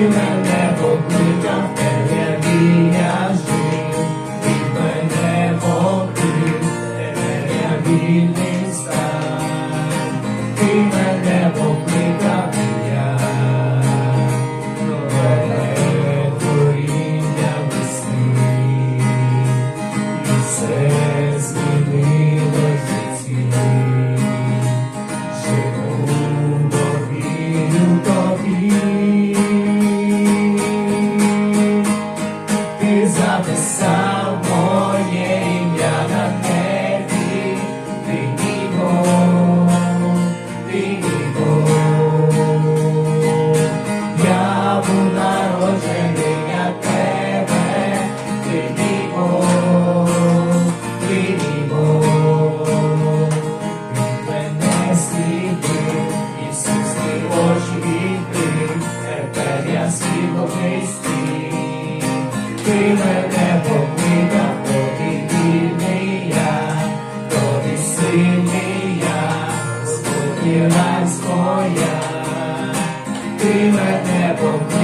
мене покликав, тебе я жив, ти мене покрив, тебе я вільний. Вирізати сам. ти мене покликав, тоді вільний я, тоді сильний я, сподіваюсь моя, ти мене покликав.